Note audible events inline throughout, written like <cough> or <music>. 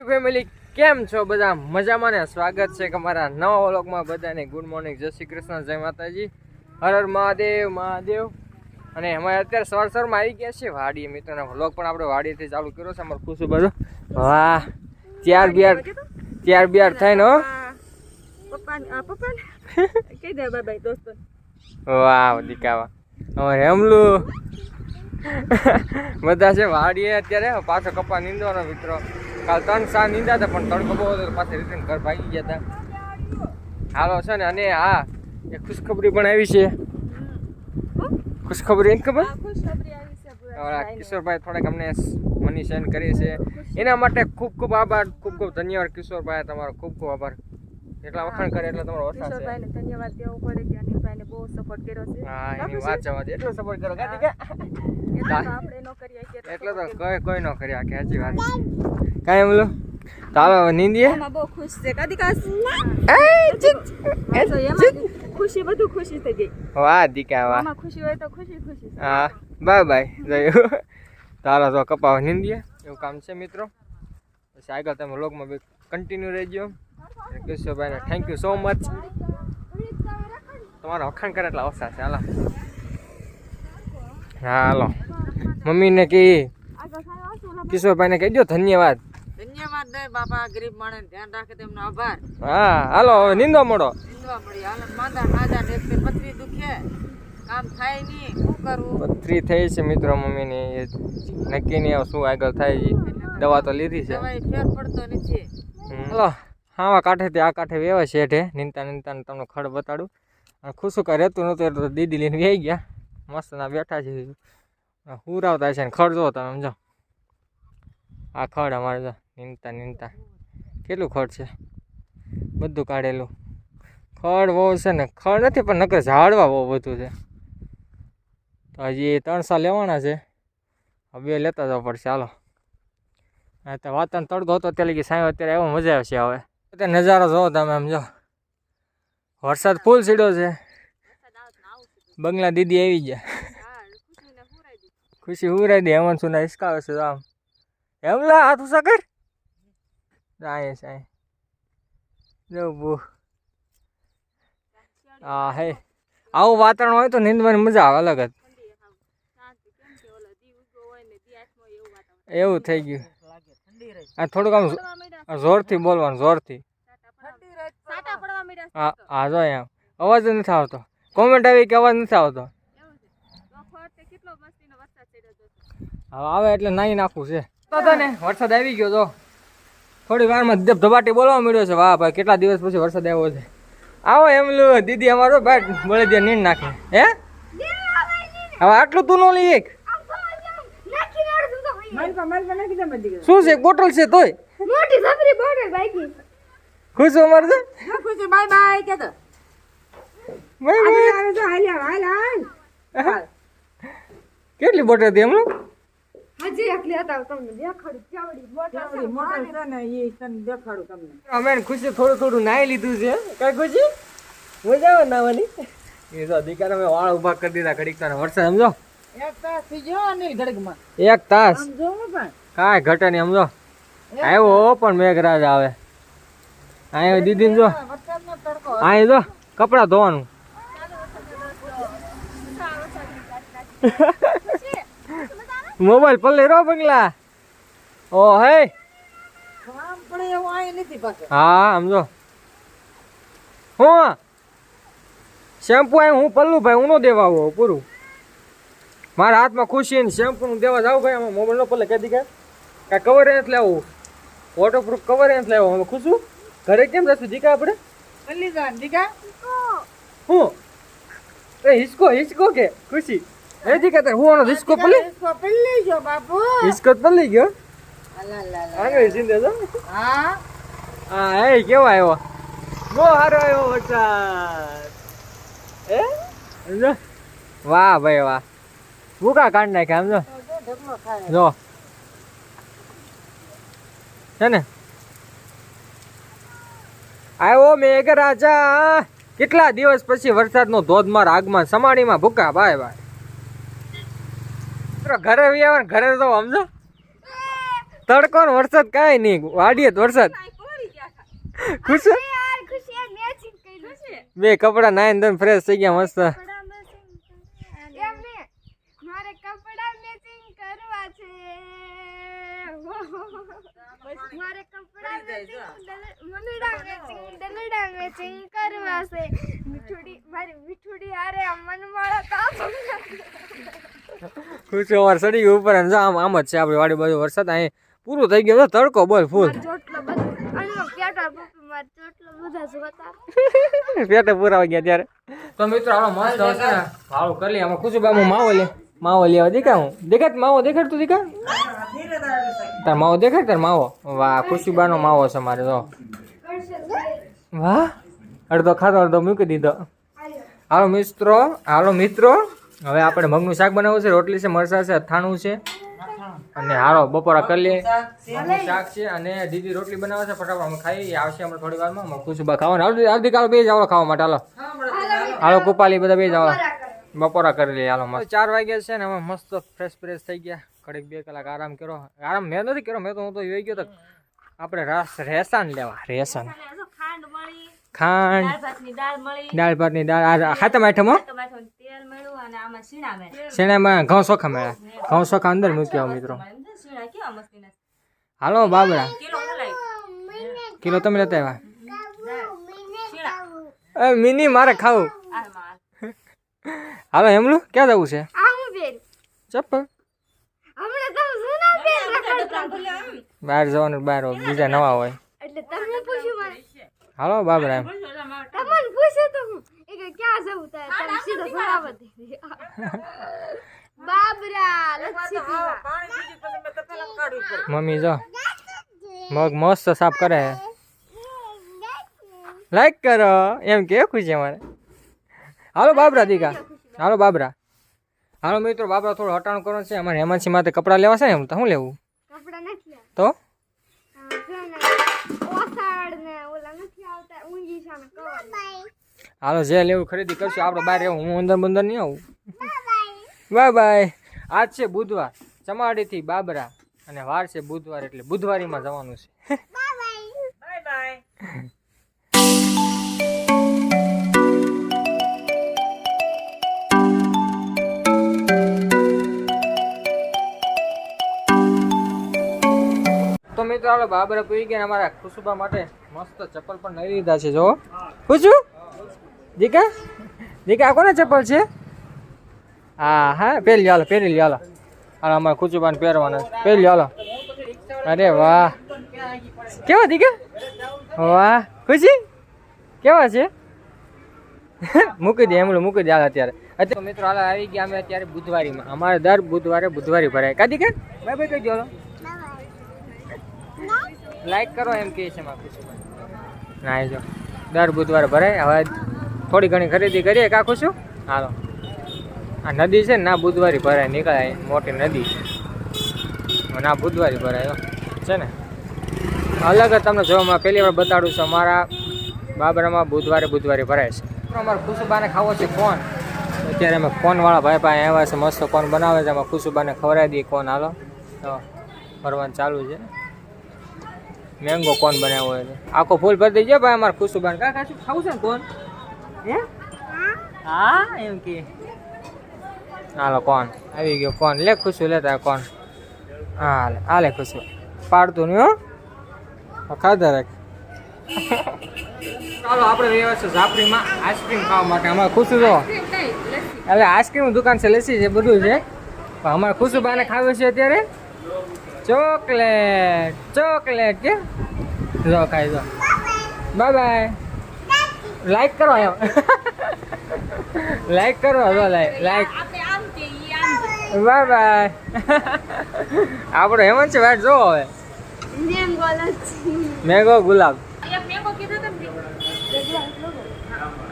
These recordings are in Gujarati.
ફેમિલી કેમ છો બધા? મજામાં ને? સ્વાગત છે કે અમારા નવા વ્લોગમાં બધાને. ગુડ મોર્નિંગ જય શ્રી કૃષ્ણ જય માતાજી. હર હર મહાદેવ મહાદેવ. અને અમે અત્યારે સવાર સવારમાં આવી ગયા છીએ વાડીએ. મિત્રોને વ્લોગ પણ આપણે વાડીએથી ચાલુ કર્યો છે. અમારું ખુશું બધું વાહ ત્યાર બિયાર ત્યાર બિયાર થઈને હો. <laughs> વાહ દીકાવા. અમારે હમલું. <laughs> બધા છે વાડીએ અત્યારે. પાછો કપા નીંદવાનો મિત્રો. કાલ ત્રણ સા નીંદા હતા પણ તડકો બહુ હતો પાછા રિટર્ન ઘર ભાગી ગયા હતા. હાલો છે ને અને હા એ ખુશખબરી પણ આવી છે. ખુશખબરી એમ ખબર? છે કિશોરભાઈ થોડાક અમને મની સેન્ડ કરી છે. એના માટે ખૂબ ખૂબ આભાર ખૂબ ખૂબ ધન્યવાદ કિશોરભાઈ તમારો ખૂબ ખૂબ આભાર. એટલા વખાણ કરે એટલે તમારો વરસાદ છે. ધન્યવાદ દેવો પડે કે અનિલભાઈને બહુ સપોર્ટ કર્યો છે. હા એની વાત જવા દે એટલો સપોર્ટ કરો ગાતી કે એટલો તો કોઈ કોઈ ન કરી આખી સાચી વાત. કાંઈ બોલો હવે નીંદીએ. બહુ ખુશ છે. કદી કાસ ખુશી બધું ખુશી થઈ ગઈ. વાહ દીકા વાહ. ખુશી હોય તો ખુશી ખુશી. હા. Bye bye. જયું તારા તો કપાવ નિંદીએ. એવું કામ છે મિત્રો? પછી આગળ તમે લોગમાં બી કન્ટિન્યુ રહેજો. કિશોરભાઈને થેન્ક યુ સો મચ તમારા વખાણ કરે એટલા ઓછા છે. હાલો. હા હાલો. મમ્મીને કહી કિશોરભાઈને કહી કહેજો ધન્યવાદ. ધન્યવાદ દે બાપા ગરીબ માણસ ધ્યાન રાખે તેમનો આભાર. હા હાલો હવે નિંદો મોડો નીંદવા પડી હાલ માંદા હાજા ને એક પથરી દુખે. કામ થાય નહીં શું કરવું પથરી થઈ છે મિત્રો મમ્મીની. નક્કી નહીં શું આગળ થાય દવા તો લીધી છે. ફેર પડતો નથી. હલો હા કાંઠેથી આ કાંઠે વેવા શેઠે નીંદતા નીંદતા ને તમને ખડ બતાડું. અને ખુશું કાંઈ રહેતું નહોતું એટલે તો દીદી લઈને વ્યાઈ ગયા. મસ્ત ના બેઠા છે. હુરાવતા છે ને ખડ જો તમે સમજો. આ ખડ અમારે જો, નીંદતા નીંદતા. કેટલું ખડ છે? બધું કાઢેલું. ખડ બહુ છે ને, ખડ નથી પણ નકર ઝાડવા બહુ બધું છે. તો હજી ત્રણ સાલ લેવાના છે. હવે લેતા જવા પડશે, હાલો. હા તો વાતન તડકો હતો ત્યાં લગી સાંઈ અત્યારે એવો મજા આવશે હવે. અત્યારે નજારો જોવો તમે આમ જો. વરસાદ ફૂલ સીડો છે. બંગલા દીદી આવી ગયા હા ખુશીને હુરાઈ દીધી ખુશી ઉરાઈ દે હેમંત સુના હિસકાવે છે આમ. હેમલા હાથ ઉસા કર સાંઈ સાંઈ જો બુ હા હે. આવું વાતાવરણ હોય તો નીંદવાની મજા આવે અલગ જ. એવું થઈ ગયું. આ થોડુંક આમ જોરથી બોલવાનું જોરથી હા હા જો એમ અવાજ નથી આવતો. કોમેન્ટ આવી કે અવાજ નથી આવતો એવું છે તો ફરતે કેટલો મસ્તીનો વરસાદ ચડ્યો હતો હવે આવે એટલે નાહી નાખવું છે. તો તો ને વરસાદ આવી ગયો તો. થોડી વારમાં ધબ ધબાટી બોલવા મળ્યો છે. વાહ ભાઈ કેટલા દિવસ પછી વરસાદ આવ્યો છે. આવો એમ દીદી અમારો ભાઈ બળે દે નીંદ નાખે. હે? હવે આટલું તું નો લઈ એક. શું છે? બોટલ છે તોય? મોટી સફરી બોટલ બાઈકી ખુશ અમારે તો? ખુશ બાય બાય કે તો ભાઈ, ભાઈ. કેટલી બોટલ હતી એમનું હજી એકલી હતા તમને દેખાડી કેવડી બોટલ મોટર છે ને એ તને દેખાડું તમને. અમે ખુશી થોડું થોડું નાહી લીધું છે. કઈ ખુશી? મજા આવે નાવાની એ તો દીકરા અમે વાળ ઊભા કરી દીધા ઘડીક તારે વરસાદ સમજો? એક તાસથી જો અનિલ ઘડીકમાં એક તાસ. આમ પણ કાંઈ ઘટે નહીં સમજો? આવ્યો પણ મેઘરાજ આવે. અહીંયા દીદી જો. વરસાદનો અહીં જો કપડાં ધોવાનું. મોબાઈલ પલ્લે રો બંગલા. ઓ હે. હા સમજો હું શેમ્પુ આય હું પલ્લું ભાઈ હું નો દેવા આવો પૂરું. મારા હાથમાં ખુશી ને શેમ્પુ નું દેવા જાવ ભાઈ આમાં મોબાઈલ નો પલ્લે કદી કે. કાંઈ કવર નથી લેવું. વોટરપ્રૂફ કવર નથી લેવો. અમે ખુશું? ઘરે કેમ જશું દીકા આપણે? પલ્લી દીકા હું? એ હિસકો હિસકો કે? ખુશી? નથી કહેતા હું આનો રિસ્કો પલી રિસ્કો પલી ગયો બાપુ. રિસ્કો પલી ગયો? આંગળી સિંધે તો હા? હા એ કેવો આવ્યો? બહુ સારો આવ્યો વરસાદ. એ વાહ ભાઈ વાહ. ભૂકા કાઢ નાખ્યા સમજો? જો. છે ને? આવ્યો મેઘ રાજા કેટલા દિવસ પછી વરસાદનો ધોધમાર આગમાં સમાણીમાં ભૂકા ભાઈ ભાઈ મિત્રો, ઘરે આવે ઘરે તો સમજો તડકો વરસાદ કાંઈ નહીં. વાડીએ વરસાદ. ખુશ બે કપડા નાઈને ધોઈને ફ્રેશ થઈ ગયા મસ્ત. મારે કપડાં મારે મેચિંગ કરવા છે મીઠુડી મારી મીઠુડી આરે અમન વાળા તા ખુશ અમારે ઉપર અને જો આમ આમ જ છે આપણી વાડી બાજુ વરસાદ અહીં પૂરું થઈ ગયું તડકો બોલ ફૂલ. પેટા પપ્પી મારે ચોટલો બધા જોતા પેટે પૂરા ગયા ત્યારે. તો મિત્રો હાલો મસ્ત હશે હાલો કરી લઈએ આમાં ખુશી બાબુ માવો લે. માવો લેવા દેખા હું. દેખાત માવો દેખાડ તું દેખા તાર માવો દેખાડ તાર માવો? વાહ ખુશીબાનો માવો છે મારે તો વાહ? અડધો ખાધો, અડધો મૂકી દીધો. હાલો મિત્રો હાલો મિત્રો. હવે આપણે મગનું શાક બનાવવું છે, રોટલી છે મરસા છે, અથાણું છે. અને હાલો, બપોરા કરી લઈએ. શાક છે અને દીદી રોટલી બનાવે છે, ફટાફટ અમે ખાઈ આવશે હમણાં થોડી વારમાં. ખુશીબા ખાવાનું. આવતી આવતીકાલે બે જાવ ખાવા માટે, હાલો. હાલો, કુપાલી બધા બે જાવ બપોરા કરી લઈએ, હાલો, મસ્ત. ચાર વાગ્યા છે ને, અમે મસ્ત ફ્રેશ ફ્રેશ થઈ ગયા. ઘડીક બે કલાક આરામ કર્યો. આરામ મેં નથી કર્યો, મેં તો હું તો જોઈ ગયો તો આપણે રસ રેસાન લેવા રેસાન. ખાંડ દાળ ભાતની દાળ મળી. દાળ ભાતની દાળ. આ ખાતમ આઠમ શેણામાં ઘઉં ચોખા મળ્યા. ઘઉં સોખા અંદર મૂક્યા મિત્રો શીણા કેવા મસ્તીના હાલો બાબરા. કિલો તમે લેતા આવ્યા? એ મિની મારે ખાવું. હાલો એમલું ક્યાં જવું છે? આ હું બેન. ચપ્પલ. હમણાં તમે જૂના બેન રખડતા બહાર જવાનું બહાર હોય, બીજા નવા હોય. એટલે તમે પૂછ્યું મને હાલો બાબરા. એમ તમને પૂછ્યું તો હું. એ કે ક્યાં જવું તારે? તમે સીધો જવાબ જ દે. બાબરા લચ્છી પીવા. મમ્મી જો. મગ મસ્ત સાફ કરે છે લાઈક કરો. એમ કે ખુશી અમારે. હાલો બાબરા દીકા. હાલો બાબરા. હાલો મિત્રો બાબરા થોડું હટાણું કરવાનું છે. અમારે હેમંતસિંહ માથે કપડાં લેવા છે ને એમ તો શું લેવું? કપડા નથી લેવા. તો? આ છે ને ઓસાડ ને ઓલા નથી આવતા ઊંઘી સામે કવર. હાલો જે લેવું ખરીદી કરશું. આપણે બહાર રહેવું હું અંદર બંદર નહીં આવું. બાય બાય આજ છે બુધવાર. ચમાડીથી બાબરા. અને વાર છે બુધવાર એટલે બુધવારીમાં જવાનું છે. બાય બાય મિત્રો આપણે બાબરા પી ગયા અમારા ખુશુબા માટે મસ્ત ચપ્પલ પણ લઈ લીધા છે જો ખુશુ દીકા? દીકા કોના ચપ્પલ છે? હા હા, પહેરી હાલો, પહેરી લ્યો, હાલો. હાલો, અમારે ખુશુબાને પહેરવાના. પહેરી હાલો. અરે વાહ. કેવા, દીકા? વાહ. ખુશી? કેવા છે? મૂકી દે એમલું મૂકી દે, હાલ અત્યારે. અત્યારે મિત્રો, હાલ, આવી ગયા અમે અત્યારે બુધવારીમાં. અમારે દર બુધવારે બુધવારી ભરાય. કાદી કે ભાઈ ભાઈ દો હાલો. લાઈક કરો એમ કહે છે મારા ખુશીમાં ના જો, દર બુધવારે ભરાય હવે થોડી ઘણી ખરીદી કરીએ કા ખુશું હાલો. આ નદી છે ને બુધવારી ભરાય, નીકળાય, મોટી નદી છે. ના બુધવારી ભરાય. છે ને? અલગ જ તમને જોવામાં પહેલી વાર બતાડું છું, અમારા બાબરામાં બુધવારે બુધવારે ભરાય છે. અમારે ખુશુબાને ખાવો છે કોન અત્યારે અમે ફોનવાળા ભાઈ પાસે આવ્યા છે, મસ્ત કોન બનાવે છે અમે ખુશુબાને ખવડાવી દઈએ કોન હાલો. તો, ભરવાનું ચાલુ છે. મેંગો કોન બનાવ્યો હોય આખો ફૂલ ભરી દેજો ભાઈ અમારે ખુશુબાન કા ખાશું? ખાવું છે ને કોન હે? હા એમ કે. હાલો કોન આવી ગયો કોન લે ખુશું લેતા કોન હા હાલે ખુશું પાડતું નહીં હો. હા, ખાધા રાખ. <laughs> ચાલો આપણે રહેવા છે ઝાપડીમાં આઈસ્ક્રીમ ખાવા માટે. અમારે ખુશું જો. હવે આઈસ્ક્રીમ દુકાન છે લસી છે બધું છે. પણ અમારે ખુશુબાને ખાવું છે અત્યારે. ચોકલેટ ચોકલેટ કે જો ખાઈ જો બાય બાય લાઈક કરો એમ લાઈક કરો જો લાઈક લાઈક આપણે આમ તે ઈ આમ તે. બાય બાય આપણો હેમંત છે વાટ જો હવે નેમ લચ્છી મેંગો ગુલાબ એક મેંગો કીધો તો ને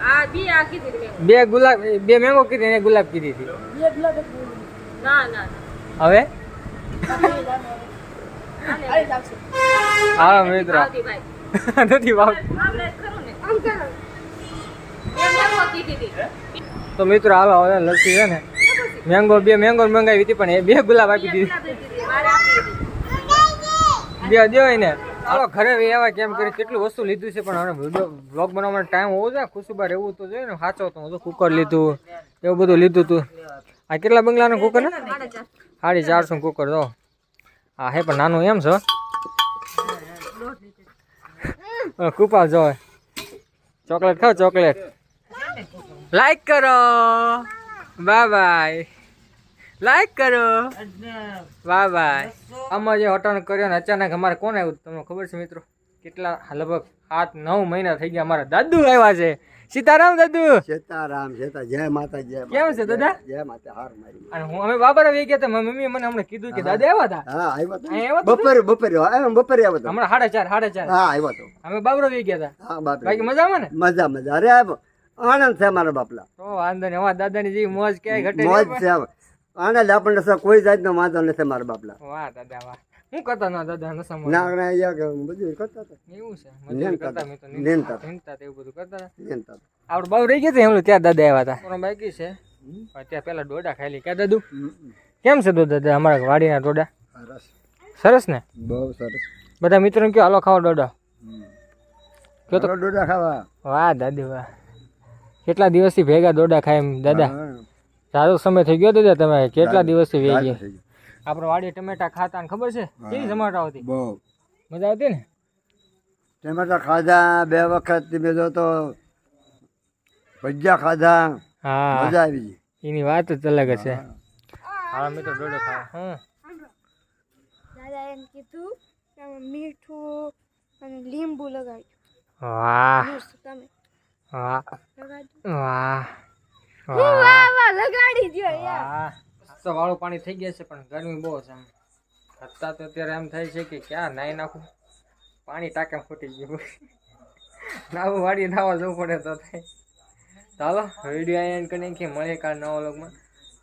આ બી આ કીધી હતી મેં. બે ગુલાબ બે મેંગો કીધી ને એક ગુલાબ કીધી હતી ના ના હવે હાલો મિત્ર. હતી તો મિત્રો, હાલો, હવે લસ્સી છે ને. મેંગો, બે મેંગો મંગાવી હતી, પણ એ બે ગુલાબ આપી દીધી. બે લીધી ને હતી હાલો, ઘરે એવા કેમ કરી, કેટલું વસ્તુ લીધું છે, પણ હવે વીડિયો બ્લોગ બનાવવા માટે ટાઈમ હોવો જોઈએ, ખુશુબાર રહેવું તો જોઈએ ને, સાચો તો હું કુકર લીધું, એવું બધું લીધું તું. આ કેટલા બંગલાનું કુકર ને સાડી ચારસો કુકર તો હા હે પણ નાનું એમ છો. કુપા જો. ચોકલેટ ખાવ ચોકલેટ. લાઈક કરો. Bye bye. લાઈક કરો. Bye bye. આમાં જે હટન કર્યો ને અચાનક અમારે કોણ આવ્યું તમને ખબર છે મિત્રો? કેટલા લગભગ આઠ નવ મહિના થઈ ગયા અમારા દાદુ આવ્યા છે. સીતારામ દાદુ. સીતારામ સીતા જય માતા જય કેમ છે દાદા? જય માતા હાર મારી. અને હું અમે બાબર આવી ગયા હતા મમ્મી મને હમણાં કીધું કે દાદા આવ્યા હતા? હા આવ્યા હતા બપોરે બપોરે આવ્યો. બપોરે આવ્યો તો. હમણાં સાડા ચાર સાડા ચાર. હા આવ્યા તો. અમે બાબર આવી ગયા હતા. હા બાપ બાકી મજામાં ને? મજા મજા. અરે આનંદ છે મારા બાપલા. તો વાંધો નહીં. અમારા દાદાની જેવી મોજ ક્યાંય ઘટે મોજ. છે આનંદ આપણને કોઈ જાતનો વાંધો નથી મારા બાપલા. વાહ દાદા વાહ. શું કરતા ના દાદા નસામાં ના ના યા કે બધું કરતા હતા. એવું છે. મજા કરતા મેં તો. નીંદતા નીંદતા એવું બધું કરતા હતા. હતા. આપણે બાવ રહી ગયા હતા એમ ત્યાં દાદા આવ્યા હતા. કોનો બાકી છે? ત્યાં પેલા ડોડા ખાઈ લી ક્યાં દાદુ? કેમ છે દો દાદા અમારા વાડીના ડોડા? સરસ. સરસ ને? બહુ સરસ. બધા મિત્રોને કયો હાલો ખાવા ડોડા. કયો તો ડોડા ખાવા. વાહ દાદી વાહ. કેટલા દિવસથી ભેગા દોડા ખાય એમ દાદા? હા. સારો સમય થઈ ગયો દાદા તમે કેટલા દિવસથી ભેગી. આપણે વાડીએ ટમેટા ખાતા ને ખબર છે? કેવી જમાટા આવતી? બહુ. મજા આવતી ને? ટમેટા ખાધા બે વખત મેં જો તો ભજીયા ખાધા હા. મજા આવી ગઈ. એની વાત જ અલગ હશે હાલો મિત્રો ડોડો ખા હમ. દાદા એમ કીધું કે મીઠું અને લીંબુ લગાવ્યું વાહ. તમે વાહ. વાહ. વાહ વાહ લગાડી દો યાર. વાહ. તો વાળું પાણી થઈ ગયા છે, પણ ગરમી બહુ છે આમ તો અત્યારે એમ થાય છે કે ક્યાં નાહી નાખું? પાણી ટાંકા ફૂટી ગયું. નાવું વાળી નાવા જવું પડે તો થાય. ચાલો વીડિયો એન્ડ કરી નાખીએ. મળીએ કાલ નવા વ્લોગમાં.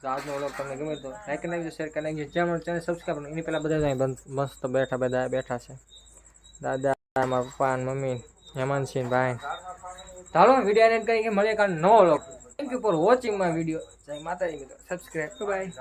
તો આજનો વ્લોગ તમને ગમે તો લાઈક કરી શેર કરી નાખજો. ચેનલ ચેનલ સબસ્ક્રાઈબ એની પહેલાં બંધ- મસ્ત બેઠા બધા બેઠા છે. દાદા, મારા પપ્પા મમ્મી હેમંતસિંહ ભાઈ. ચાલો વીડિયો એન્ડ કરી મળીએ કાલ નવો vlog. Thank you for watching my video જય માતાજી મિત્રો. Subscribe by